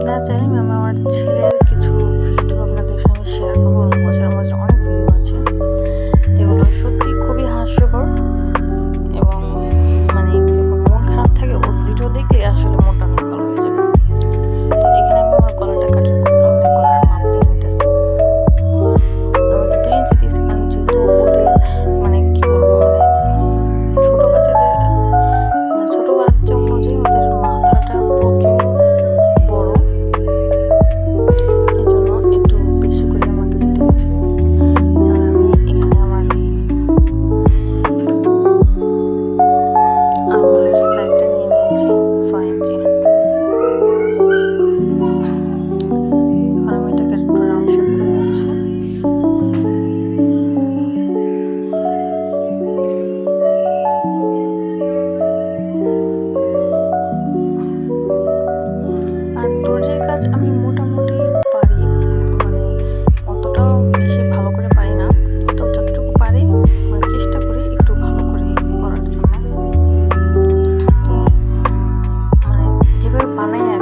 আপনার চাইলে আমি আমার ছেলের কিছু ভিডিও আপনাদের সঙ্গে শেয়ার করব। มาแน่